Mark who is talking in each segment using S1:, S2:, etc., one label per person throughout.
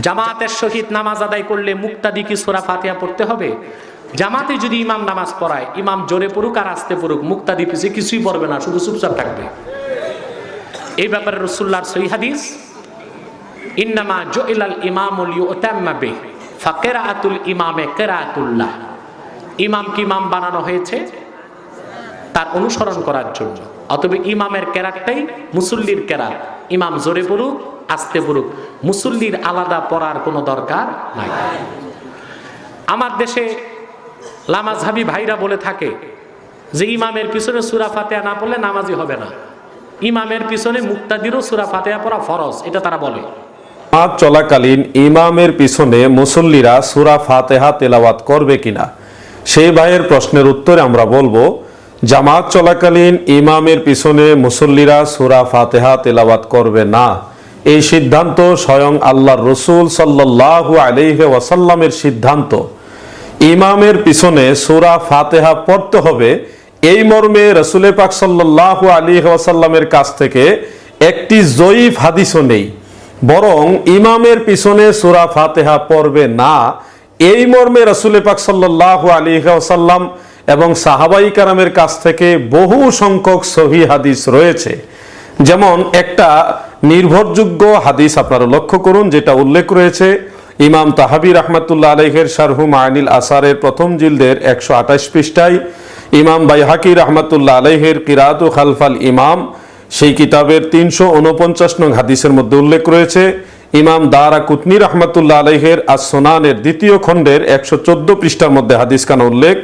S1: জামাতের সহিত নামাজ আদায় করলে মুক্তাদি কি সোরা ফাতিহা পড়তে হবে। জামাতে যদি ইমাম নামাজ পড়ায়, ইমাম জোরে পড়ুক আর আসতে পড়ুক, মুক্তাদি পিছে কিছুই পড়বে না, শুধু চুপচাপ থাকবে। এই ব্যাপারে রসুল্লাহর সহি হাদিস তার অনুসরণ করার জন্য। অতবে ইমামের কেরাতটাই মুসল্লির কেরাত। ইমাম জোরে পড়ুক আসতে পড়ুক মুসল্লির আলাদা পড়ার কোনো দরকার নাই। আমার দেশে লামাজহাবি ভাইরা বলে থাকে যে, ইমামের পিছনে সুরা ফাতেহা না পড়লে নামাজি হবে না। ইমামের পিছনে মুক্তাদিরও সুরা পড়া ফরজ, এটা তারা বলে।
S2: নামাজ চলাকালীন ইমামের পিছনে মুসল্লিরা সুরা ফাতেহা তেলাওয়াত করবে কিনা, সেই ভাইয়ের প্রশ্নের উত্তরে আমরা বলব, জামাত চলাকালীন ইমামের পিছনে মুসল্লিরা সুরা ফাতেহা তেলাওয়াত করবে না। এই সিদ্ধান্ত স্বয়ং আল্লাহর রসুল সাল্লাল্লাহু আলাইহি ওয়াসাল্লামের সিদ্ধান্ত। ইমামের পিছনে সুরা ফাতেহা পড়তে হবে। এই মর্মে রসুলে পাক সাল্লাল্লাহু আলাইহি ওয়াসাল্লামের কাছ থেকে একটি জয়ীফ হাদিসও নেই। বরং ইমামের পিছনে সুরা ফাতেহা পড়বে না। এই মর্মে রসুল পাক সাল্লাহ আলী সাল্লাম এবং সাহাবাই কারামের কাছ থেকে বহু সংখ্যক সহি হাদিস রয়েছে। যেমন একটা নির্ভরযোগ্য হাদিস আপনারা লক্ষ্য করুন, যেটা উল্লেখ রয়েছে, ইমাম তাহাবি রহমাতুল্লাহ আলহের শারহু মায়নিল আসারের প্রথম জিলদের একশো আঠাশ পৃষ্ঠায়, ইমাম বাইহাকি রহমাতুল্লাহ আলহের কিরাতু খালফাল ইমাম, সেই কিতাবের তিনশো উনপঞ্চাশ নং হাদিসের মধ্যে উল্লেখ রয়েছে, ইমাম দারা কুতনি রহমতুল্লাহ আলহের আসোনানের দ্বিতীয় খণ্ডের একশো চোদ্দ পৃষ্ঠার মধ্যে হাদিস খানা উল্লেখ,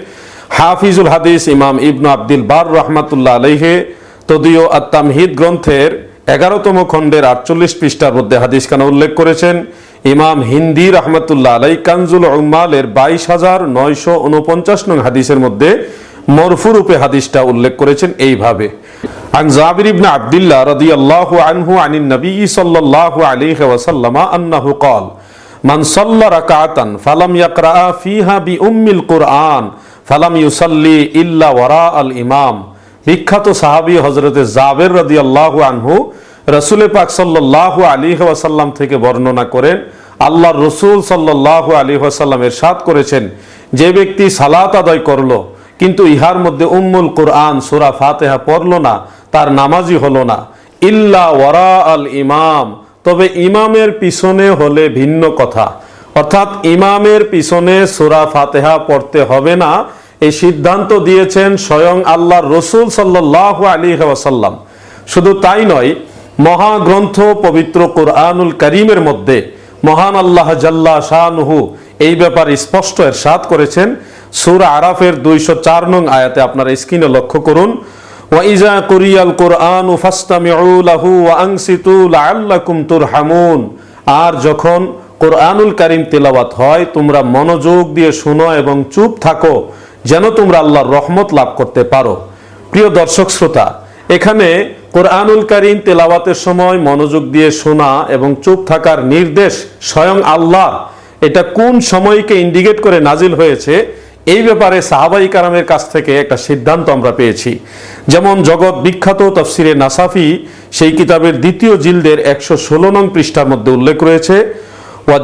S2: হাফিজুল হাদিস ইমাম ইবনু আব্দুল বার রহমতুল্লাহ আলহে তদীয় আত্মামহিদ গ্রন্থের এগারোতম খণ্ডের আটচল্লিশ পৃষ্ঠার মধ্যে হাদিস খানা উল্লেখ করেছেন ইমাম হিন্দি রহমতুল্লাহ আলাই কানজুল উম্মালের বাইশ হাজার নয়শো উনপঞ্চাশ নং হাদিসের মধ্যে মরফু রূপে হাদিসটা উল্লেখ করেছেন এইভাবে عن جابر بن عبد الله رضي الله عنه عن النبي صلى الله عليه وسلم أنه قال من صلى ركعة فلم يقرأ فيها بأم القرآن فلم يصلي إلا وراء الإمام বিখ্যাত সাহাবী হজরতে জাবের রাদি আল্লাহ আনহু রসুল পাক সাল্লাহ আলী ওয়াসাল্লাম থেকে বর্ণনা করেন আল্লাহ রসুল সাল্লাহ আলী ওয়াসাল্লাম এরশাদ করেছেন, যে ব্যক্তি সালাত আদায় করল, কিন্তু ইহার মধ্যে উম্মুল কোরআন সুরা ফাতেহা পড়ল না, তার নামাজি হলো না। ইল্লা ওয়ারা আল ইমাম, তবে ইমামের পিছনে হলে ভিন্ন কথা। অর্থাৎ ইমামের পিছনে সুরা ফাতেহা পড়তে হবে না এই সিদ্ধান্ত দিয়েছেন স্বয়ং আল্লাহ রসুল সাল্লাহ আলী ওয়াসাল্লাম। শুধু তাই নয়, মহাগ্রন্থ পবিত্র কোরআনুল করিমের মধ্যে মহান আল্লাহ জাল্লা শাহনুহু এই ব্যাপার স্পষ্ট এর সাত করেছেন। সুর আরাফের দুইশো চার নং আয়াতে আপনারা স্ক্রিনে লক্ষ্য করুন ওয়াইজা কুরিয়াল কোরআন ফাস্তামিউ লাহু ওয়া আনসিতু লাআল্লাকুম তুরহামুন। আর যখন কোরআনুল করিম তেলাওয়াত হয়, তোমরা মনোযোগ দিয়ে শুনো এবং চুপ থাকো। যেন তোমরা আল্লাহর রহমত লাভ করতে পারো। প্রিয় দর্শক শ্রোতা, এখানে কোরআনুল কারীম তেলাওয়াতের সময় মনোযোগ দিয়ে শোনা এবং চুপ থাকার নির্দেশ স্বয়ং আল্লাহ। এটা কোন সময়কে ইন্ডিকেট করে নাজিল হয়েছে, এই ব্যাপারে সাহাবাই কারামের কাছ থেকে একটা সিদ্ধান্ত আমরা পেয়েছি। যেমন জগৎ বিখ্যাত তফসিরে নাসাফি, সেই কিতাবের দ্বিতীয় জিলদের একশো ষোলো নং পৃষ্ঠার মধ্যে উল্লেখ রয়েছে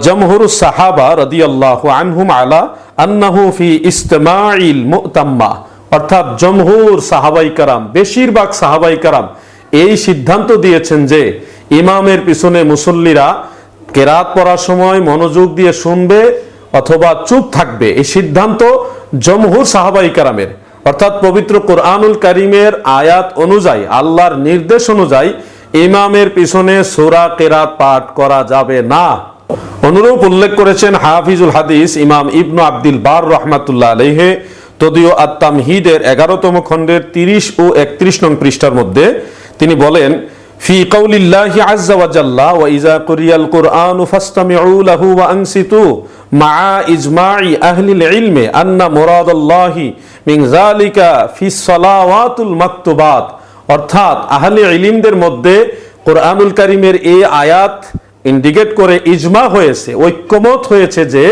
S2: জমহুরু সাহাবা রাদিয়াল্লাহু আনহুম আলা আন্নাহু ফি ইস্তেমাইল মুতাম্মা। অর্থাৎ জমহুর সাহাবাই কারাম, বেশিরভাগ সাহাবাই কারাম এই সিদ্ধান্ত দিয়েছেন যে ইমামের পিছনে মুসল্লিরা কেরাত পড়ার সময় মনোযোগ দিয়ে শুনবে অথবা চুপ থাকবে। এই সিদ্ধান্ত জমহুর সাহাবাই কারামের। অর্থাৎ পবিত্র কোরআনুল করিমের আয়াত অনুযায়ী, আল্লাহর নির্দেশ অনুযায়ী ইমামের পিছনে সোরা কেরাত পাঠ করা যাবে না। অনুরূপ উল্লেখ করেছেন হাফিজুল হাদিস ইমাম ইবনু আব্দুল বার রহমাতুল্লাহ আলহে তদীয় আত্মামহিদের এগারোতম খণ্ডের তিরিশ ও একত্রিশ নং পৃষ্ঠার মধ্যে তিনি বলেন, ফি কৌলিল্লাহি আজ্জা ওয়াজাল্লা ওয়া ইজা কুরিয়াল কুরআন ফাসতামিউ লাহু ওয়া আনসিতু মা ইজমাই আহলিল ইলমে আন্না মুরাদাল্লাহি মিন যালিকা ফি সালাওয়াতুল মাকতুবাত। অর্থাৎ আহলে ইলিমদের মধ্যে কুরআনুল কারীমের এই আয়াত ইন্ডিকেট করে ইজমা হয়েছে, ঐক্যমত হয়েছে যে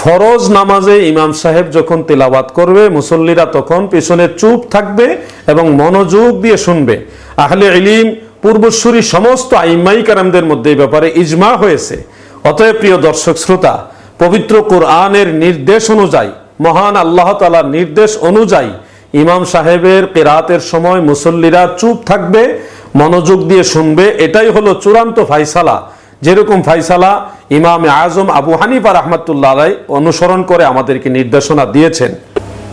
S2: ফরজ নামাজে ইমাম সাহেব যখন তেলাওয়াত করবে, মুসল্লিরা তখন পেছনে চুপ থাকবে এবং মনোযোগ দিয়ে শুনবে। আহলে ইলিম, পূর্বসূরি সমস্ত আইমাই কারামদের মধ্যে এই ব্যাপারে ইজমা হয়েছে। অতএব প্রিয় দর্শক শ্রোতা, পবিত্র কোরআনের নির্দেশ অনুযায়ী, মহান আল্লাহ তালার নির্দেশ অনুযায়ী ইমাম সাহেবের কেরাতের সময় মুসল্লিরা চুপ থাকবে, মনোযোগ দিয়ে শুনবে, এটাই হলো চূড়ান্ত ফাইসালা। যেরকম ফাইসালা ইমাম আজম আবু হানিফা রহমতুল্লাহ আলাই অনুসরণ করে আমাদেরকে নির্দেশনা দিয়েছেন।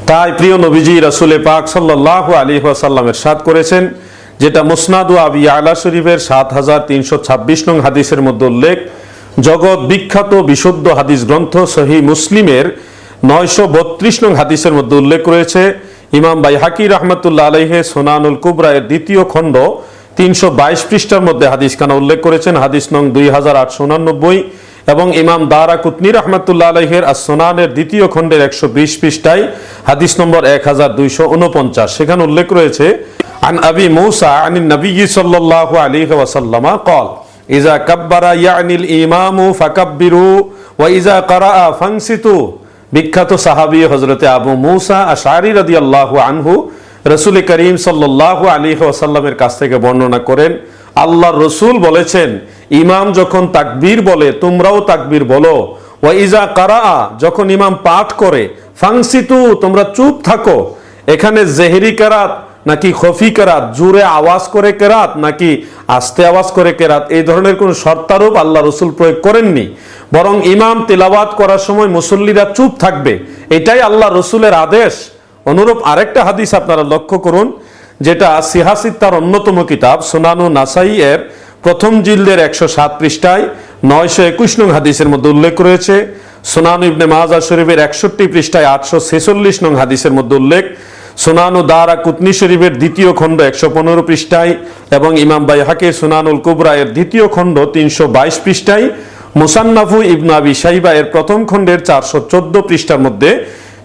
S2: তাই প্রিয় নবীজি রাসুলে পাক সাল্লাহ আলী সাল্লামের সাদ করেছেন, যেটা মুসনাদু আবি আলা শরীফের সাত হাজার তিনশো ছাব্বিশ নং হাদিসের মধ্যে উল্লেখ, জগৎ বিখ্যাত বিশুদ্ধ হাদিস গ্রন্থ সহি মুসলিমের নয়শো বত্রিশ নং হাদিসের মধ্যে উল্লেখ রয়েছে, ইমাম বাই হাকি রহমতুল্লাহ আলহে সোনানুল কুবরা এর দ্বিতীয় খণ্ড তিনশো বাইশ পৃষ্ঠার মধ্যে হাদিস খানা উল্লেখ করেছেন হাদিস নং দুই হাজার আটশো উনানব্বই এবং ইমাম দারা কুতনি রহমতুল্লাহ আলহের আসোনানের দ্বিতীয় খণ্ডের একশো বিশ পৃষ্ঠায় হাদিস নম্বর এক হাজার দুইশো উনপঞ্চাশ সেখানে উল্লেখ রয়েছে আন আবি মৌসা আন নবী সাল্লাল্লাহু আলাইহি ওয়াসাল্লামা قال ইজা কাব্বারা ইয়ানিল ইমামু ফাকাব্বিরু ওয়া ইজা কারাআ ফানসিতু বিখ্যাত সাহাবী হযরতে আবু মূসা আশআরি রাদিয়াল্লাহু আনহু রাসূল করিম সাল্লাল্লাহু আলাইহি ওয়াসাল্লামের কাছ থেকে বর্ণনা করেন আল্লাহ রসুল বলেছেন, ইমাম যখন তাকবীর বলে, তোমরাও তাকবীর বলো। ওয়া ইজা কারাআ, যখন ইমাম পাঠ করে, ফাংসিতু, তোমরা চুপ থাকো। এখানে জেহেরি কেরাত, নাকি খফি কেরাত, জুরে আওয়াজ করে কেরাত, নাকি আস্তে আওয়াজ করে কেরাত, এই ধরনের কোন শর্তারূপ আল্লাহ রসুল প্রয়োগ করেননি। বরং ইমাম তেলাওয়াত করার সময় মুসল্লিরা চুপ থাকবে। এটাই আল্লাহ রসুলের আদেশ। অনুরূপ আরেকটা হাদিস আপনারা লক্ষ্য করুন, যেটা সিহাসিদ তার অন্যতম কিতাব, সোনানু নাসাই এর প্রথম জিল্দের একশো সাত পৃষ্ঠায় নয়শো একুশ নং হাদিসের মধ্যে উল্লেখ রয়েছে। সোনানু ইবনে মাহাজা শরীফের একষট্টি পৃষ্ঠায় আটশো ছেচল্লিশ নং হাদিসের মধ্যে উল্লেখ, সোনানু দারা কুতনি শরীফের দ্বিতীয় খণ্ড একশো পনেরো পৃষ্ঠায় এবং ইমাম বাইহাকে সোনানুল কুবরা এর দ্বিতীয় খণ্ড তিনশো বাইশ পৃষ্ঠায়, মুসান্নাফু ইবনু আবি সাইবা এর প্রথম খণ্ডের চারশো চোদ্দ পৃষ্ঠার মধ্যে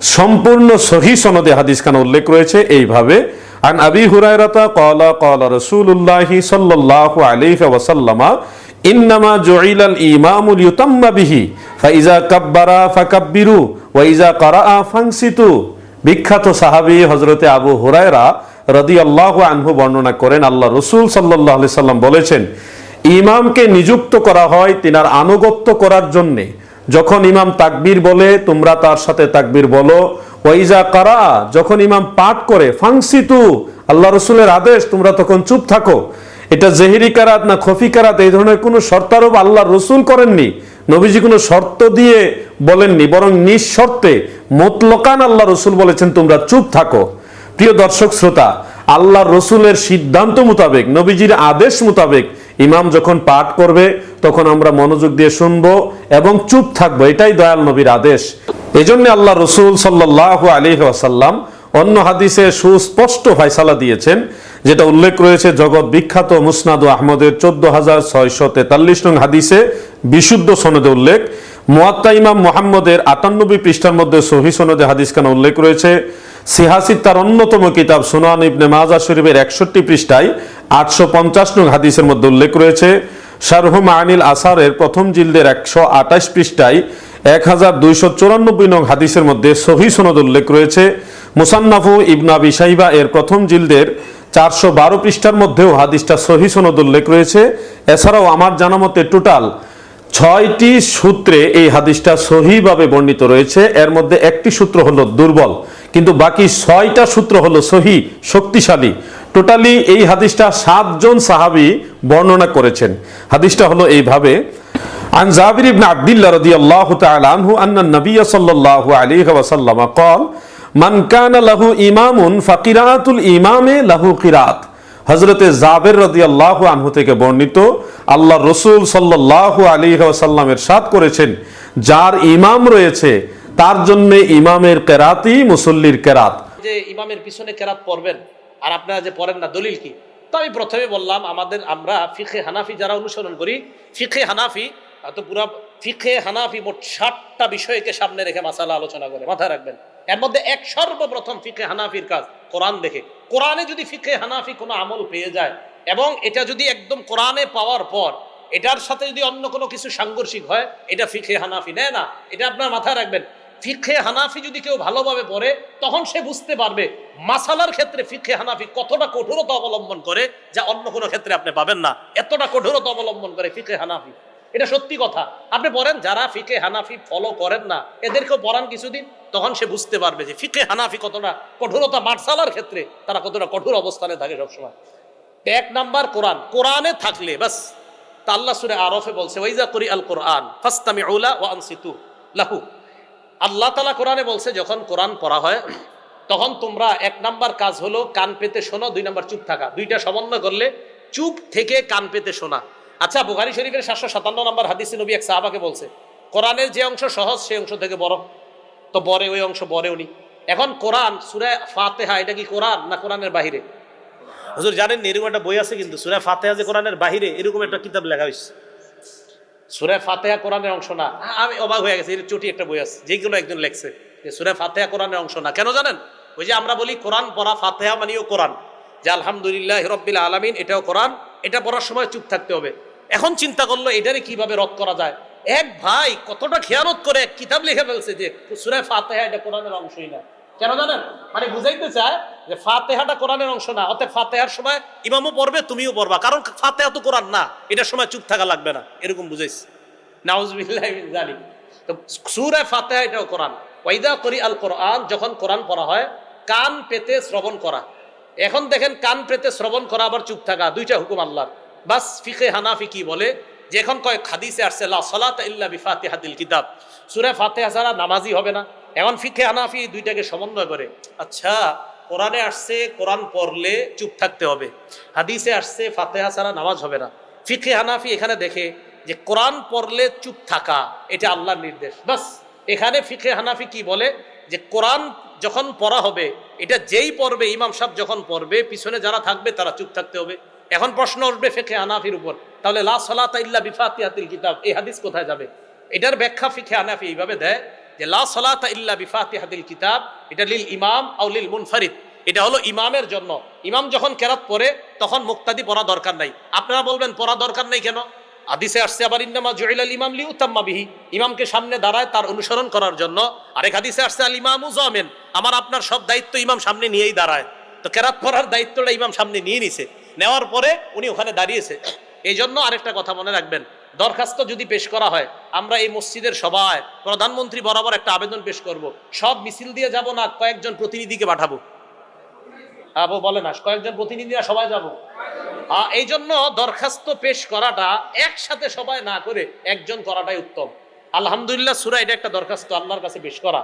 S2: সম্পূর্ণ সহি সনদে হাদিস খান উল্লেখ রয়েছে এইভাবে, আন আবি হুরায়রাতা ক্বালা ক্বালা রাসূলুল্লাহ সাল্লাল্লাহু আলাইহি ওয়াসাল্লামা, ইন্নামা জুইলাল ইমামু লিউতাম্মা বিহি, ফাইজা কাব্বারা ফাকাব্বিরু, ওয়া ইজা ফাংসিতু বিখ্যাত সাহাবী হজরতে আবু হুরায়রা রাদিয়াল্লাহু আনহু বর্ণনা করেন, আল্লাহ রসুল সাল্লাল্লাহু আলাইহি সাল্লাম বলেছেন, ইমামকে নিযুক্ত করা হয় তিনার আনুগত্য করার জন্যে। যখন ইমাম তাকবীর বলে, তোমরা তার সাথে তাকবীর বলো। ওয়াইজা কারা, যখন ইমাম পাঠ করে, ফাংসিতু, আল্লাহ রসুলের আদেশ, তোমরা তখন চুপ থাকো। এটা জেহিরি কারাত না খফি কারাত, এই ধরনের কোনো শর্তারোপ আল্লাহ রসুল করেননি। নবীজি কোনো শর্ত দিয়ে বলেননি, বরং নিঃশর্তে মোতলকান আল্লাহ রসুল বলেছেন, তোমরা চুপ থাকো। প্রিয় দর্শক শ্রোতা, আল্লাহ রসুলের সিদ্ধান্ত মোতাবেক, নবীজির আদেশ মোতাবেক ইমাম যখন পাঠ করবে, তখন আমরা মনোযোগ দিয়ে শুনব এবং চুপ থাকব। এটাই দয়াল নবীর আদেশ। এই এজন্য আল্লাহ রসুল সাল্লাহ আলী আসাল্লাম অন্য হাদিসে সুস্পষ্ট ফয়সালা দিয়েছেন, যেটা উল্লেখ রয়েছে জগৎ বিখ্যাত মুসনাদ আহমদের চোদ্দ হাজার ছয়শো তেতাল্লিশ নং হাদিসে বিশুদ্ধ সনদে উল্লেখ। মুয়াত্তা ইমাম মোহাম্মদের আটানব্বই পৃষ্ঠার মধ্যে সহি সনদে হাদিস খানা উল্লেখ রয়েছে। সিহাসিদ তার অন্যতম কিতাব সুনান ইবনে মাজা শরীফের একষট্টি পৃষ্ঠায় আটশো পঞ্চাশ নং হাদিসের মধ্যে উল্লেখ রয়েছে শারহুম আনিল আসারের প্রথম জিলদের একশো আঠাশ পৃষ্ঠায় এক হাজার দুইশো চুরানব্বই নং হাদিসের মধ্যে সহি সনদ উল্লেখ রয়েছে। মুসান্নাফু ইবনা বিসাইবা এর প্রথম জিলদের চারশো বারো পৃষ্ঠার মধ্যেও হাদিসটা সহি সনদ উল্লেখ রয়েছে। এছাড়াও আমার জানা মতে টোটাল ছয়টি সূত্রে এই হাদিসটা সহিভাবে বর্ণিত রয়েছে। এর মধ্যে একটি সূত্র হলো দুর্বল। কিন্তু বাকি ছয়টা সূত্র হলো সহি শক্তিশালী টোটালি এই হাদিসটা সাতজন সাহাবি বর্ণনা করেছেন হাদিসটা হলো এইভাবে عن جابر بن عبد الله رضي الله تعالى عنه أن النبي صلى الله عليه وسلم قال من كان له إمام فقراءة الإمام له قراءة হজরতে জাবের রদি আল্লাহ আনহু থেকে বর্ণিত আল্লাহ রসুল সাল্লাহ আলী সাল্লামের সাদ করেছেন যার ইমাম রয়েছে তার জন্য ইমামের কেরাতই মুসল্লির কেরাত।
S3: যে ইমামের পিছনে কেরাত পড়বেন, আর আপনারা যে পড়েন না, দলিল কি? তো আমি প্রথমে বললাম, আমাদের, আমরা ফিখে হানাফি যারা অনুসরণ করি ফিখে হানাফি তো পুরা ফিখে হানাফি মোট ষাটটা বিষয়কে সামনে রেখে মাসালা আলোচনা করে, মাথায় রাখবেন। এর মধ্যে এক সর্বপ্রথম ফিখে হানাফির কাজ, কোরআন দেখে। কোরআনে যদি ফিখে হানাফি কোনো আমল পেয়ে যায়, এবং এটা যদি একদম কোরআনে পাওয়ার পর, এটার সাথে যদি অন্য কোনো কিছু সাংঘর্ষিক হয়, এটা ফিখে হানাফি নেয় না। এটা আপনার মাথায় রাখবেন। ফিখে হানাফি যদি কেউ ভালোভাবে পড়ে, তখন সে বুঝতে পারবে মাসালার ক্ষেত্রে ফিখে হানাফি কতটা কঠোরতা অবলম্বন করে, যা অন্য কোনো ক্ষেত্রে আপনি পাবেন না। এতটা কঠোরতা অবলম্বন করে ফিখে হানাফি। এটা সত্যি কথা। আপনি পড়েন, যারা ফিকে হানাফি ফলো করেন না, এদেরকেও পড়ান কিছুদিন, তখন সে বুঝতে পারবে যে ফিকে হানাফি কতটা কঠোরতা মার্শালার ক্ষেত্রে, তারা কতটা কঠোর অবস্থানে থাকে সবসময়। এক নাম্বার কোরআন। কোরআনে থাকলে বাস তা আল্লাহ সুরে আরফে বলছে ওয়াইজা করি আল কোরআন ফাস্তামি উলা ও আনসিতু লাহু। আল্লাহ তালা কোরআনে বলছে, যখন কোরআন পড়া হয়, তখন তোমরা এক নাম্বার কাজ হলো কান পেতে শোনো, দুই নাম্বার চুপ থাকা। দুইটা সমন্বয় করলে চুপ থেকে কান পেতে শোনা। আচ্ছা বুখারি শরীফের সাতশো সাতান্ন নম্বর হাদিসে নবী এক সাহাবাকে বলছে, কোরআনের যে অংশ সহজ, সেই অংশ থেকে বড় তো বরে ওই অংশ বরে উনি। এখন কোরআন, সুরে ফাতেহা, এটা কি কোরআন না কোরআনের বাহিরে? হুজুর, জানেন এরকম একটা বই আছে কিন্তু, সুরে ফাতেহা যে কোরআনের বাহিরে, এরকম একটা কিতাব লেখা হয়েছে সুরে ফাতেহা কোরআনের অংশ না। আমি অবাক হয়ে গেছি চটি একটা বই আছে যেগুলো একজন লেখছে যে সুরে ফাতেহা কোরআনের অংশ না। কেন জানেন? ওই যে আমরা বলি কোরআন পড়া ফাতেহা মানিও কোরআন। যে আলহামদুলিল্লাহ রব্বিল আলামিন, এটাও কোরআন, এটা পড়ার সময় চুপ থাকতে হবে। এখন চিন্তা করল, এটারে কীভাবে রদ করা যায়? এক ভাই কতটা খেয়ানত করে এক কিতাব লিখে ফেলছে যে সুরে ফাতেহা এটা কোরআনের অংশই না। কেন জানেন? মানে বুঝাইতে চায় যে ফাতেহাটা কোরআনের অংশ না, অতএব ফাতেহার সময় ইমামও পড়বে, তুমিও পড়বা। কারণ ফাতেহা তো কোরআন না এটার সময় চুপ থাকা লাগবে না, এরকম বুঝাইছে। নাউজবিল্লাহ তো সূরা ফাতিহা এটাও কোরআন। ওয়াইদা করি আল কোরআন, যখন কোরআন পড়া হয়, কান পেতে শ্রবণ করা। এখন দেখেন, কান পেতে শ্রবণ করা আবার চুপ থাকা, দুইটা হুকুম আল্লাহর। বাস ফিকে হানাফি বলে? যে এখন কয়েক হাদিসে আসছে, লা সালাত ইল্লা বিফাতিহাতিল কিতাব। সূরা ফাতিহা ছাড়া নামাজি হবে না। এখন ফিকে হানাফি দুইটাকে সমন্বয় করে। আচ্ছা কোরআনে আসছে, কোরআন পড়লে চুপ থাকতে হবে। হাদিসে আসছে, ফাতেহা ছাড়া নামাজ হবে না। ফিকে হানাফি এখানে দেখে যে কোরআন পড়লে চুপ থাকা, এটা আল্লাহর নির্দেশ। বাস, এখানে ফিকে হানাফি কি বলে? যে কোরআন যখন পড়া হবে, এটা যেই পড়বে, ইমাম সাহেব যখন পড়বে, পিছনে যারা থাকবে, তারা চুপ থাকতে হবে। এখন প্রশ্ন উঠবে ফিকে হানাফির উপর, তাহলে লা সলাতা ইল্লা বিফাতিহাতিল কিতাব, এই হাদিস কোথায় যাবে? এটার ব্যাখ্যা ফিকে হানাফি এইভাবে দেয় যে, লা সলাতা ইল্লা কিতাব, এটা লিল ইমাম আও লিল মুনফারিদ। এটা হলো ইমামের জন্য। ইমাম যখন কেরাত পড়ে, তখন মুক্তাদি পড়া দরকার নাই। আপনারা বলবেন, পড়া দরকার নাই কেন? আদিসে আসছে, আবার ইন্নামা জুইলাল ইমাম লি উতাম্মা বিহি। ইমামকে সামনে দাঁড়ায় তার অনুসরণ করার জন্য। আরেক হাদিসে আসছে, আল ইমামু জামেন। আমার, আপনার সব দায়িত্ব ইমাম সামনে নিয়েই দাঁড়ায়। তো কেরাত পড়ার দায়িত্বটা ইমাম সামনে নিয়ে নিছে। নেওয়ার পরে উনি ওখানে দাঁড়িয়েছে। এই জন্য আরেকটা কথা মনে রাখবেন দরখাস্ত যদি পেশ করা হয়, আমরা এই মসজিদের সবাই প্রধানমন্ত্রী বরাবর একটা আবেদন পেশ করব। সব মিছিল দিয়ে যাব না কয়েকজন প্রতিনিধিকে পাঠাবো? আবু বলে না কয়েকজন প্রতিনিধিরা সবাই যাব? এই জন্য দরখাস্ত পেশ করাটা একসাথে সবাই না করে একজন করাটাই উত্তম। আলহামদুলিল্লাহ, সুরা এটা একটা দরখাস্ত আল্লাহর কাছে পেশ করা।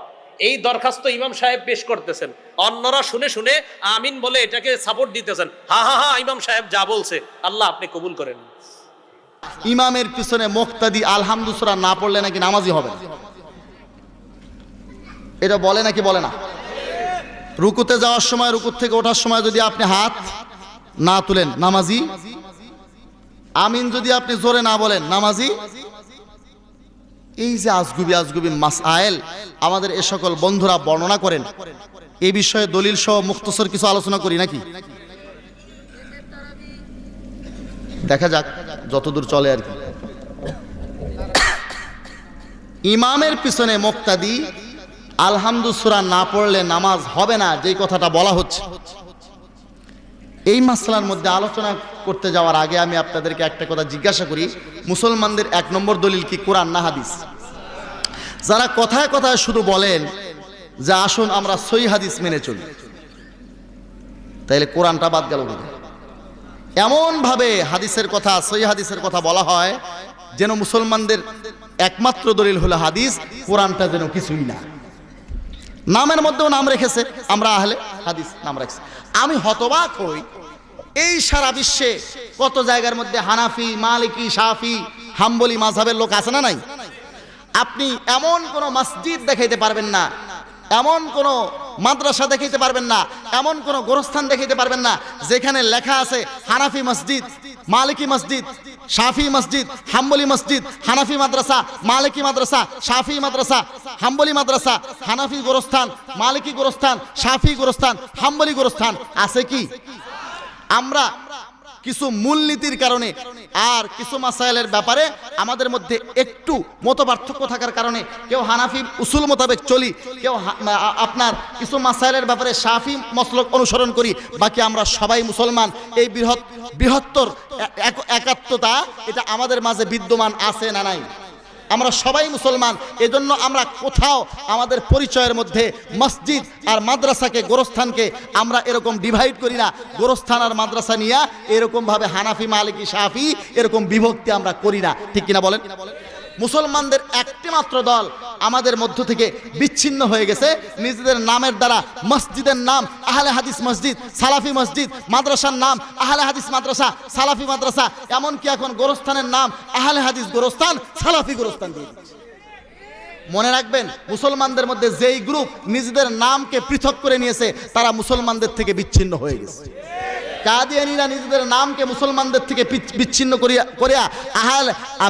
S3: এই দরখাস্ত ইমাম সাহেব পেশ করতেছেন। অন্যরা শুনে শুনে আমিন বলে এটাকে সাপোর্ট দিতেছেন। হা হা হা, ইমাম সাহেব যা বলছে, আল্লাহ আপনি কবুল করেন।
S4: ইমামের পিছনে মোক্তাদি আলহামদুসরা না পড়লে নাকি নামাজি হবে এটা বলে নাকি বলে না? রুকুতে যাওয়ার সময়, রুকুর থেকে ওঠার সময় যদি আপনি হাত না তুলেন, নামাজি? আমিন যদি আপনি জোরে না বলেন, নামাজি? এই যে আজগুবি আজগুবি মাস আয়েল আমাদের এ সকল বন্ধুরা বর্ণনা করেন। এই বিষয়ে দলিল সহ মুক্তসর কিছু আলোচনা করি নাকি? দেখা যাক। যতদূর চলে আর কি। ইমামের পিছনে মোক্তাদি আলহামদুসুরা না পড়লে নামাজ হবে না, যেই কথাটা বলা হচ্ছে। এই মাসলার মধ্যে আলোচনা করতে যাওয়ার আগে আমি আপনাদেরকে একটা কথা জিজ্ঞাসা করি, মুসলমানদের এক নম্বর দলিল কি কোরআন না হাদিস? যারা কথায় কথায় শুধু বলেন যে আসুন আমরা সই হাদিস মেনে চলি। তাইলে কোরআনটা বাদ গেল কোথায়? এমনভাবে হাদিসের কথা সই হাদিসের কথা বলা হয় যেন মুসলমানদের একমাত্র দলিল হলো হাদিস, কোরআনটা যেন কিছুই না। নামের মধ্যেও নাম রেখেছে, আমরা আহলে হাদিস নাম রাখছি। আমি হতবাক হই এই সারা বিশ্বে কত জায়গার মধ্যে হানাফি, মালিকি সাফি হাম্বলি মাঝহাবের লোক আছে না নাই? আপনি এমন কোন মসজিদ দেখাইতে পারবেন না এমন কোন মাদ্রাসা দেখাইতে পারবেন না, এমন কোন গোরস্থান দেখাইতে পারবেন না, যেখানে লেখা আছে হানাফি মসজিদ, মালিকি মসজিদ, শাফি মসজিদ, হাম্বলি মসজিদ, হানাফি মাদ্রাসা, মালিকি মাদ্রাসা, শাফি মাদ্রাসা, হাম্বলি মাদ্রাসা, হানাফি গোরস্থান, মালিকি গোরস্থান, শাফি গোরস্থান, হাম্বলি গোরস্থান, আছে কি? আমরা কিছু মূলনীতির কারণে আর কিছু মাসাইলের ব্যাপারে আমাদের মধ্যে একটু মত পার্থক্য থাকার কারণে কেউ হানাফি উসুল মোতাবেক চলি, কেউ আপনার কিছু মাসাইলের ব্যাপারে সাফি মসলক অনুসরণ করি, বাকি আমরা সবাই মুসলমান। এই বৃহৎ বৃহত্তর একাত্মতা, এটা আমাদের মাঝে বিদ্যমান আছে না নাই? আমরা সবাই মুসলমান, এজন্য আমরা কোথাও আমাদের পরিচয়ের মধ্যে মসজিদ আর মাদ্রাসাকে, গোরস্থানকে আমরা এরকম ডিভাইড করি না। গোরস্থান আর মাদ্রাসা নিয়ে এরকমভাবে হানাফি, মালিকি সাফি এরকম বিভক্তি আমরা করি না। ঠিক কিনা বলেন? মুসলমানদের একটি মাত্র দল আমাদের মধ্য থেকে বিচ্ছিন্ন হয়ে গেছে নিজেদের নামের দ্বারা মসজিদের নাম, আহলে হাদিস মসজিদ, সালাফি মসজিদ, মাদ্রাসার নাম, আহলে হাদিস মাদ্রাসা, সালাফি মাদ্রাসা, এমনকি এখন গোরস্থানের নাম, আহলে হাদিস গোরস্থান, সালাফি গোরস্থান দিয়ে। মনে রাখবেন, মুসলমানদের মধ্যে যেই গ্রুপ নিজেদের নামকে পৃথক করে নিয়েছে, তারা মুসলমানদের থেকে বিচ্ছিন্ন হয়ে গেছে কাদিয়ানিরা নিজেদের নামকে মুসলমানদের থেকে বিচ্ছিন্ন করিয়া করিয়া আহাল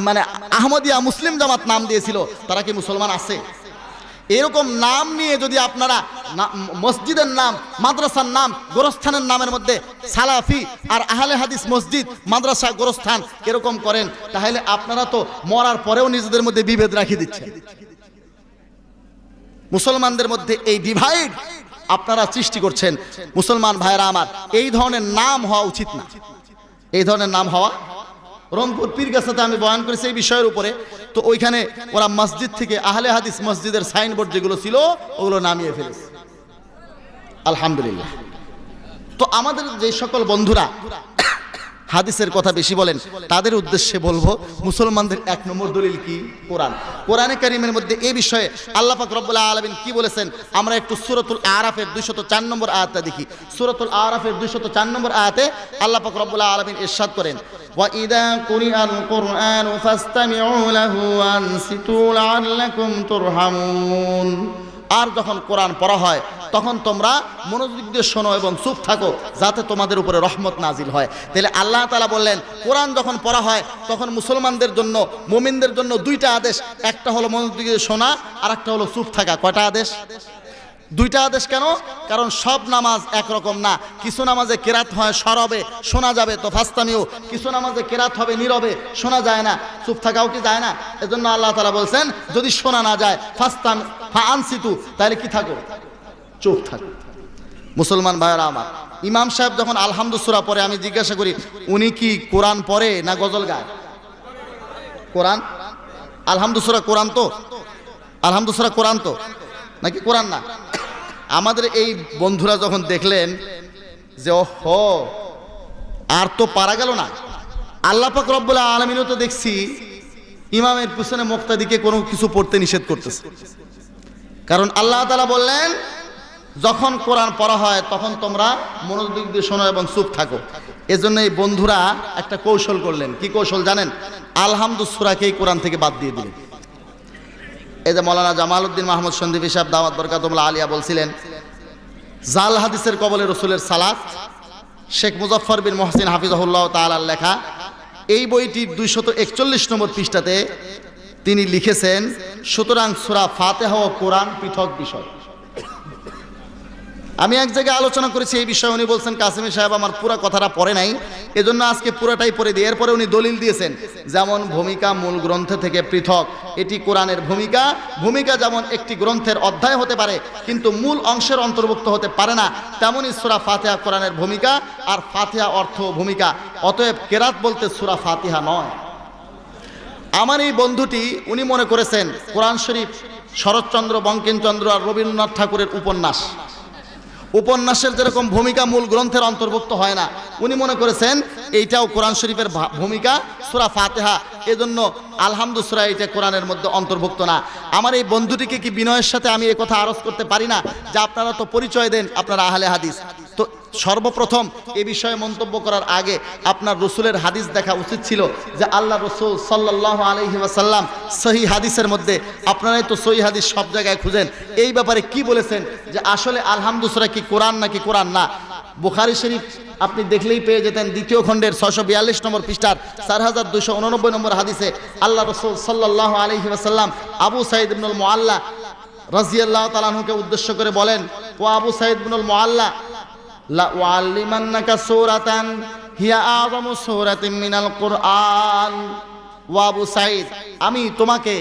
S4: মানে আহমদিয়া মুসলিম জামাত নাম দিয়েছিল। তারা কি মুসলমান আছে? এরকম নাম নিয়ে যদি আপনারা মসজিদের নাম, মাদ্রাসার নাম, গোরস্থানের নামের মধ্যে সালাফি আর আহলে হাদিস মসজিদ, মাদ্রাসা, গোরস্থান এরকম করেন, তাহলে আপনারা তো মরার পরেও নিজেদের মধ্যে বিভেদ রাখি দিচ্ছেন। মুসলমানদের মধ্যে এই ডিভাইড আপনারা সৃষ্টি করছেন। মুসলমান ভাইরা আমার, এই ধরনের নাম হওয়া উচিত না। এই ধরনের নাম হওয়া। রংপুর পীরগাছাতে আমি বয়ান করেছি এই বিষয়ের উপরে। তো ওইখানে ওরা মসজিদ থেকে আহলে হাদিস মসজিদের সাইনবোর্ড যেগুলো ছিল, ওগুলো নামিয়ে ফেলেছে। আলহামদুলিল্লাহ। তো আমাদের যে সকল বন্ধুরা হাদিসের কথা বেশি বলেন তাদের উদ্দেশ্যে বলবো মুসলমানদের এক নম্বর দলিল কি কোরআন কোরআনে কারিমের মধ্যে এই বিষয়ে আল্লাহ পাক রব্বুল্লাহ আলমিন কি বলেছেন আমরা একটু সুরতুল আরাফের দুইশত চার নম্বর আয়াতটা দেখি সুরতুল আরাফের দুইশত চার নম্বর আয়াতে আল্লাহ পাক রব্বুল্লাহ আলমিন ইরশাদ করেন وَإِذَا قُرِئَ الْقُرْآنُ فَاسْتَمِعُوا لَهُ وَأَنصِتُوا لَعَلَّكُمْ تُرْحَمُونَ আর যখন কোরআন পড়া হয়, তখন তোমরা মনোযোগ দিয়ে শোনো এবং চুপ থাকো, যাতে তোমাদের উপরে রহমত নাজিল হয়। তাহলে আল্লাহ তালা বললেন, কোরআন যখন পড়া হয়, তখন মুসলমানদের জন্য, মুমিনদের জন্য দুইটা আদেশ। একটা হলো মনোযোগ দিয়ে শোনা, আর একটা হলো চুপ থাকা। কয়টা আদেশ? দুইটা আদেশ কেন? কারণ সব নামাজ একরকম না। কিছু নামাজে কেরাত হয় সরবে শোনা যাবে তো ফাস্তামিও কিছু নামাজে কেরাত হবে, নীরবে, শোনা যায় না। চুপ থাকাও কি যায় না? এজন্য আল্লাহ তালা বলছেন, যদি শোনা না যায় ফাস্তাম আনসিতু তাহলে কি থাকো? চুপ থাকো। মুসলমান ভাইয়েরা আমার, ইমাম সাহেব যখন আলহামদুসুরা পরে আমি জিজ্ঞাসা করি, উনি কি কোরআন পড়ে না গজল গায়? কোরআন? আলহামদুসুরা কোরআন তো? আলহামদুসুরা কোরআন তো? নাকি কোরআন না? আমাদের এই বন্ধুরা যখন দেখলেন যে ও হো আর তো পারা গেল না। আল্লাহ পাক রব্বুল আলমিনও তো দেখছি, ইমামের পিছনে মুক্তাদিকে কোনো কিছু পড়তে নিষেধ করতেছে। কারণ আল্লাহ তালা বললেন, যখন কোরআন পড়া হয়, তখন তোমরা মনোযোগ দিয়ে শোনো এবং চুপ থাকো। এজন্য এই বন্ধুরা একটা কৌশল করলেন। কি কৌশল জানেন? আলহামদুসুরাকেই কোরআন থেকে বাদ দিয়ে দিলেন। এই যে মৌলানা জামাল উদ্দিন মাহমুদ সন্দীপ হিসাব, দাওয়াত বরকাতুল্লাহ আলিয়া বলছিলেন, জাল হাদিসের কবলে রসুলের সালাত, শেখ মুজফর বিন মহসিন হাফিজাহুল্লাহ তালার লেখা, এই বইটির দুইশত একচল্লিশ নম্বর পৃষ্ঠাতে তিনি লিখেছেন, সুতরাং সুরা ফাতেহা ও কোরআন পৃথক বিষয়। আমি এক জায়গায় আলোচনা করেছি এই বিষয়ে, উনি বলছেন, কাসিমি সাহেব আমার পুরো কথাটা পড়ে নাই, এজন্য আজকে পুরোটাই পড়ে দিই। এরপরে উনি দলিল দিয়েছেন, যেমন ভূমিকা মূল গ্রন্থ থেকে পৃথক, এটি কোরআনের ভূমিকা ভূমিকা যেমন একটি গ্রন্থের অধ্যায় হতে পারে, কিন্তু মূল অংশের অন্তর্ভুক্ত হতে পারে না তেমনই সুরা ফাতিহা কোরআনের ভূমিকা, আর ফাতিহা অর্থ ভূমিকা, অতএব কেরাত বলতে সুরা ফাতিহা নয়। আমার এই বন্ধুটি, উনি মনে করেছেন, কোরআন শরীফ, শরৎচন্দ্র, বঙ্কিমচন্দ্র আর রবীন্দ্রনাথ ঠাকুরের উপন্যাস। উপন্যাসের যেরকম ভূমিকা মূল গ্রন্থের অন্তর্ভুক্ত হয় না, উনি মনে করেছেন, এইটাও কোরআন শরীফের ভূমিকা, সুরা ফাতেহা। এজন্য আলহামদু সুরা এটা কোরআনের মধ্যে অন্তর্ভুক্ত না। আমার এই বন্ধুটিকে কি বিনয়ের সাথে আমি কথা আরজ করতে পারি না? যে আপনারা তো পরিচয় দেন, আপনারা আহলে হাদিস। তো সর্বপ্রথম এ বিষয়ে মন্তব্য করার আগে আপনার রসুলের হাদিস দেখা উচিত ছিল যে আল্লাহ রসুল সাল্লাহ আলহি ওয়াসাল্লাম সহি হাদিসের মধ্যে আপনারাই তো সহি হাদিস সব জায়গায় খুঁজেন। এই ব্যাপারে কি বলেছেন যে আসলে আলহামদুসরা কি কোরআন নাকি কোরআন না? বুখারি শরীফ আপনি দেখলেই পেয়ে যেতেন দ্বিতীয় খণ্ডের ছয়শো বিয়াল্লিশ নম্বর পৃষ্ঠার চার হাজার দুশো উননব্বই নম্বর হাদিসে আল্লাহ রসুল সাল্লাহ আলহি ওয়াসাল্লাম আবু সাইদ ইবনুল মোয়াল্লা রাজিয়াল্লাহ তালাহুকে উদ্দেশ্য করে বলেন, ও আবু সাইদ ইবনুল মোয়াল্লা হিয়া মিনাল সাইদ আমি তোমাকে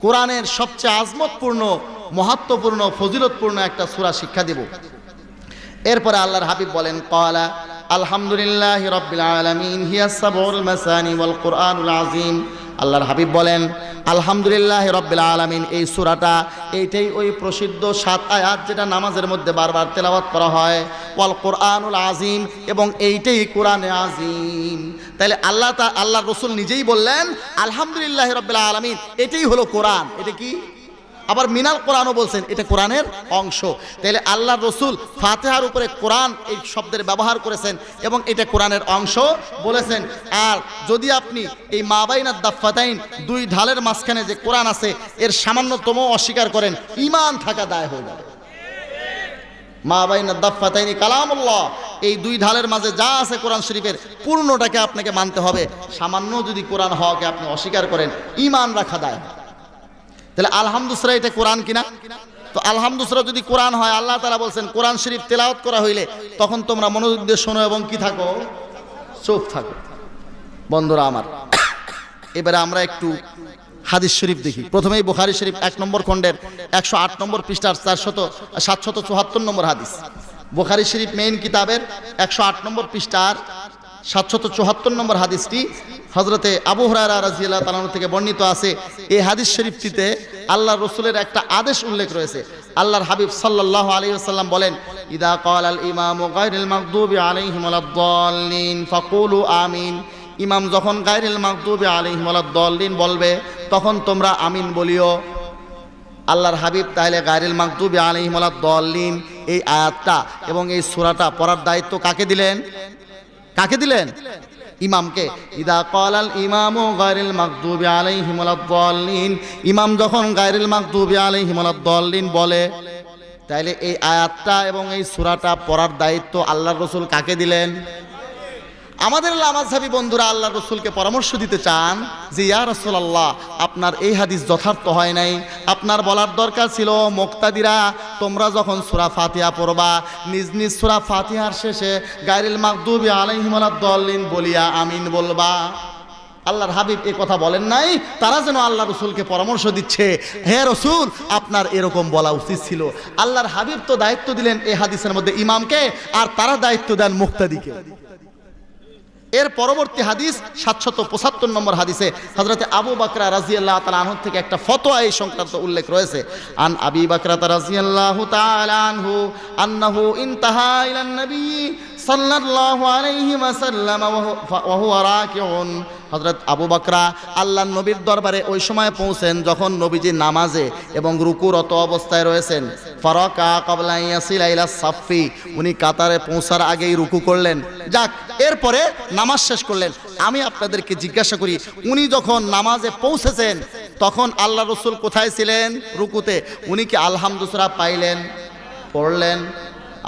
S4: কোরআনের সবচেয়ে আজমতপূর্ণ মহাত্মপূর্ণ ফজিলতপূর্ণ একটা সূরা শিক্ষা দেব। এরপরে আল্লাহর হাবিব বলেন কলা আলহামদুলিল্লাহ রব্বিল আলামিন, হিয়া সাবুল মাসানি ওয়াল কুরআনুল আযীম। আল্লাহর হাবিব বলেন, আলহামদুলিল্লাহ রব্বিল আলামিন, এই সূরাটা এইটাই ওই প্রসিদ্ধ সাত আয়াত যেটা নামাজের মধ্যে বারবার তেলাওয়াত করা হয়, ওয়াল কোরআনুল আজিম এবং এইটাই কোরআনে আজিম তাহলে আল্লাহ তা আল্লাহ রসুল নিজেই বললেন, আলহামদুলিল্লাহ রব্বিল আলামিন, এটাই হলো কোরআন। এটা কি? আবার মিনাল কোরআনও বলছেন, এটা কোরআনের অংশ। তাহলে আল্লাহ রসুল ফাতেহার উপরে কোরআন এই শব্দের ব্যবহার করেছেন এবং এটা কোরআনের অংশ বলেছেন। আর যদি আপনি এই মাবাইনার দাফাতাইন দুই ঢালের মাঝখানে যে কোরআন আছে, এর সামান্যতম অস্বীকার করেন ইমান থাকা দায় হয়ে যাবে। মা বাইনা দাফাতাইনি কালামুল্লাহ, এই দুই ঢালের মাঝে যা আছে কোরআন শরীফের পূর্ণটাকে আপনাকে মানতে হবে। সামান্য যদি কোরআন হওয়াকে আপনি অস্বীকার করেন ইমান রাখা দায় তাহলে আলহামদুসরা এটা কোরআন কিনা? তো আলহামদুসরা যদি কোরআন হয়, আল্লাহ তালা বলছেন, কোরআন শরীফ তেলাওয়াত করা হইলে তখন তোমরা মনোযোগ দিয়ে শোনো এবং কি থাকো? চোখ থাকো। বন্ধুরা আমার, এবারে আমরা একটু হাদিস শরীফ দেখি। প্রথমেই বুখারি শরীফ এক নম্বর খণ্ডের একশো আট নম্বর পৃষ্ঠার চারশত, সাতশত চুয়াত্তর নম্বর হাদিস। বুখারি শরীফ মেইন কিতাবের একশো আট নম্বর পৃষ্ঠার সাতশত চুয়াত্তর নম্বর হাদিসটি হজরতে আবু হরারা রাজিয়াল্লাহ তালান থেকে বর্ণিত আছে। এই হাদিস শরীফটিতে আল্লাহ রসুলের একটা আদেশ উল্লেখ রয়েছে। আল্লাহর হাবিব সাল্লাল্লাহু আলাইহি ওয়াসাল্লাম বলেন, ইদা ক্বাল আল ইমাম গায়রিল মাগদুবি আলাইহিম ওয়ালাদ-দাল্লিন ফাকুলু আমিন। ইমাম যখন গায়রিল মাগদুবি আলাইহিম ওয়ালাদ-দাল্লিন বলবে, তখন তোমরা আমিন বলিও। আল্লাহর হাবিব তাহলে গায়রিল মাকদুবি আলাইহিম ওয়ালাদ-দাল্লিন এই আয়াতটা এবং এই সূরাটা পড়ার দায়িত্ব কাকে দিলেন? কাকে দিলেন? ইমামকে। ইদা কলাল ও গায়রিল মাকদুবি আলাইহিম ওয়ালাদ-দাল্লিন ইমাম যখন গায়রিল মাকদুবি আলাইহিম ওয়ালাদ-দাল্লিন বলে, তাইলে এই আয়াতটা এবং এই সুরাটা পড়ার দায়িত্ব আল্লাহর রসুল কাকে দিলেন? আমাদের লামাজহাবি বন্ধুরা আল্লাহ রসুলকে পরামর্শ দিতে চান যে, ইয়া রসুলাল্লাহ, আপনার এই হাদিস যথার্থ হয় নাই। আপনার বলার দরকার ছিল, মোক্তাদিরা, তোমরা যখন সুরা ফাতিহা পড়বা, নিজ নিজ সুরা ফাতিহার শেষে গায়রিল মাকদুবি আলাইহিমালাদ্দলিন বলিয়া আমিন বলবা। আল্লাহর হাবিব এ কথা বলেন নাই, তারা যেন আল্লাহ রসুলকে পরামর্শ দিচ্ছে। হে রসুল, আপনার এরকম বলা উচিত ছিল। আল্লাহর হাবিব তো দায়িত্ব দিলেন এ হাদিসের মধ্যে ইমামকে, আর তারা দায়িত্ব দেন মুক্তাদিকে এর পরবর্তী হাদিস সাতশত পঁচাত্তর নম্বর হাদিসে হজরতে আবু বাকরা রাজিয়াল্লাহ তালা আনহু থেকে একটা ফতোয়া এই সংক্রান্ত উল্লেখ রয়েছে। আন আবি বাকরা তা তাআলা আনহু আন্নাহু ইনতাহা ইলান নবী সাল্লাল্লাহু আলাইহি ওয়াসাল্লাম ওয়া হুয়া রাকিউন। হযরত আবু বকরা আল্লাহ নবীর দরবারে ওই সময় পৌঁছেন যখন নবীজি নামাজে এবং রুকুরত অবস্থায় রয়েছেন। ফারাকা ক্বাবলা ইয়াসিলা ইলা সাফি উনি কাতারে পৌঁছার আগেই রুকু করলেন। যাক, এরপরে নামাজ শেষ করলেন। আমি আপনাদেরকে জিজ্ঞাসা করি, উনি যখন নামাজে পৌঁছেছেন, তখন আল্লাহ রসুল কোথায় ছিলেন রুকুতে? উনি কি আলহামদুসরা পাইলেন, পড়লেন?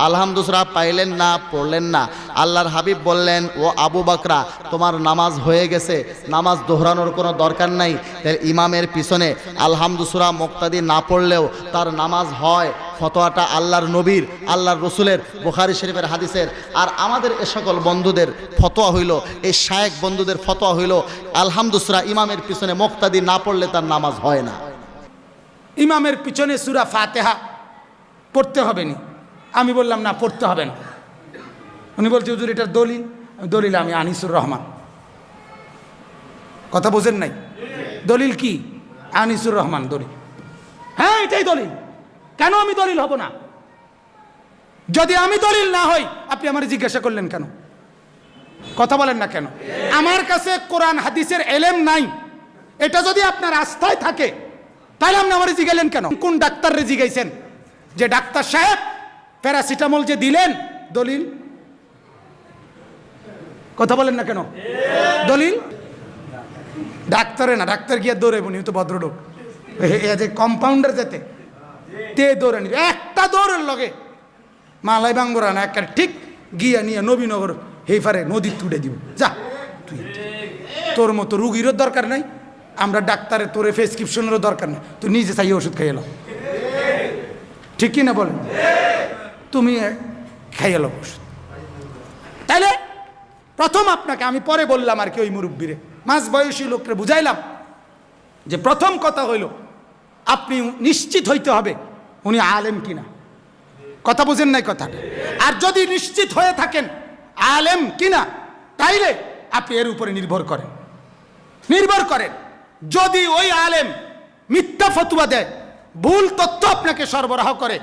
S4: আলহামদুসরা পাইলেন না, পড়লেন না। আল্লাহর হাবিব বললেন, ও আবু বাকরা, তোমার নামাজ হয়ে গেছে, নামাজ দোহরানোর কোনো দরকার নাই। তাই ইমামের পিছনে আলহামদুসরা মোক্তাদি না পড়লেও তার নামাজ হয়। ফতোয়াটা আল্লাহর নবীর, আল্লাহর রসুলের, বুখারি শরীফের হাদিসের। আর আমাদের এ সকল বন্ধুদের ফতোয়া হইল এই শায়েক বন্ধুদের ফতোয়া হইল আলহামদুসরা ইমামের পিছনে মোক্তাদি না পড়লে তার নামাজ হয় না।
S5: ইমামের পিছনে সুরা ফাতেহা পড়তে হবে নি। আমি বললাম, না, পড়তে হবে না। উনি বলছে, হুজুর, এটার দলিল? দলিল, আমি আনিসুর রহমান। কথা বোঝেন নাই? দলিল কি? আনিসুর রহমান দলিল। হ্যাঁ এটাই দলিল। কেন আমি দলিল হব না? যদি আমি দলিল না হই, আপনি আমার জিজ্ঞাসা করলেন কেন? কথা বলেন না কেন? আমার কাছে কোরআন, হাদিসের এলেম নাই। এটা যদি আপনার আস্থায় থাকে, তাহলে আপনি আমার জিগাইলেন কেন? কোন ডাক্তার জিগাইছেন? যে ডাক্তার সাহেব প্যারাসিটামল যে দিলেন, দলিল? কথা বলেন না কেন? দলিল? ডাক্তারে না, ডাক্তার গিয়ে দৌড়াইব নি তো ভদ্রলোক যে কম্পাউন্ডার যেতে, তে দৌড়ে নিবে। একটা দৌড়ের লগে মালাই বাঙ্গরা না একটা ঠিক গিয়া নিয়ে নবীনগর হেফারে নদী তুলে দিব। যা, তুই তোর মতো রুগীরও দরকার নাই, আমরা ডাক্তারের তোরে প্রেসক্রিপশনেরও দরকার নেই। তুই নিজে চাই ওষুধ খাইয়ে এলো ঠিক কি না বলেন? তুমি খাইয়ে ওষুধ তাইলে প্রথম আপনাকে আমি পরে বললাম আর কি ওই মুরব্বীরে। মাঝ বয়সী লোককে বুঝাইলাম যে প্রথম কথা হইল, আপনি নিশ্চিত হইতে হবে উনি আলেম কিনা। কথা বুঝেন নাই কথাটা? আর যদি নিশ্চিত হয়ে থাকেন আলেম কিনা, তাইলে আপনি এর উপরে নির্ভর করেন। নির্ভর করেন, যদি ওই আলেম মিথ্যা ফতুয়া দেয়, ভুল তথ্য আপনাকে সরবরাহ করে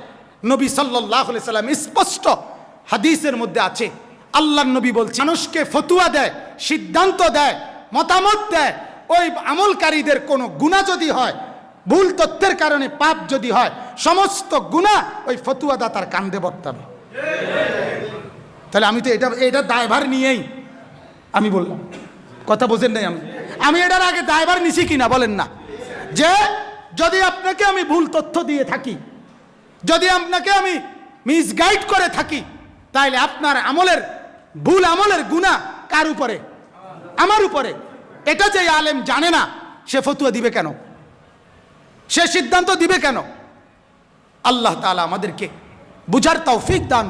S5: নবী সাল্লাহ সাল্লাম স্পষ্ট হাদিসের মধ্যে আছে। আল্লাহ নবী বলছে, মানুষকে ফতুয়া দেয়, সিদ্ধান্ত দেয়, মতামত দেয়। ওই আমলকারীদের কোনো গুণা যদি হয়, ভুল তথ্যের কারণে পাপ যদি হয়, সমস্ত গুণা ওই ফতুয়াদাতার কান্দে বর্তাবে। তাহলে আমি তো এটা এটা দায়ভার নিয়েই আমি বললাম। কথা বোঝেন নাই আমি? আমি এটার আগে দায়ভার নিছি কিনা বলেন না। যে যদি আপনাকে আমি ভুল তথ্য দিয়ে থাকি যদি আপনাকে আমি মিসগাইড করে থাকি, তাইলে আপনার আমলের, ভুল আমলের গুণা কার উপরে? আমার উপরে। এটা যে আলেম জানে না, সে ফতুয়া দিবে কেন? সে সিদ্ধান্ত দিবে কেন? আল্লাহ তালা আমাদেরকে বুঝার তৌফিক দান।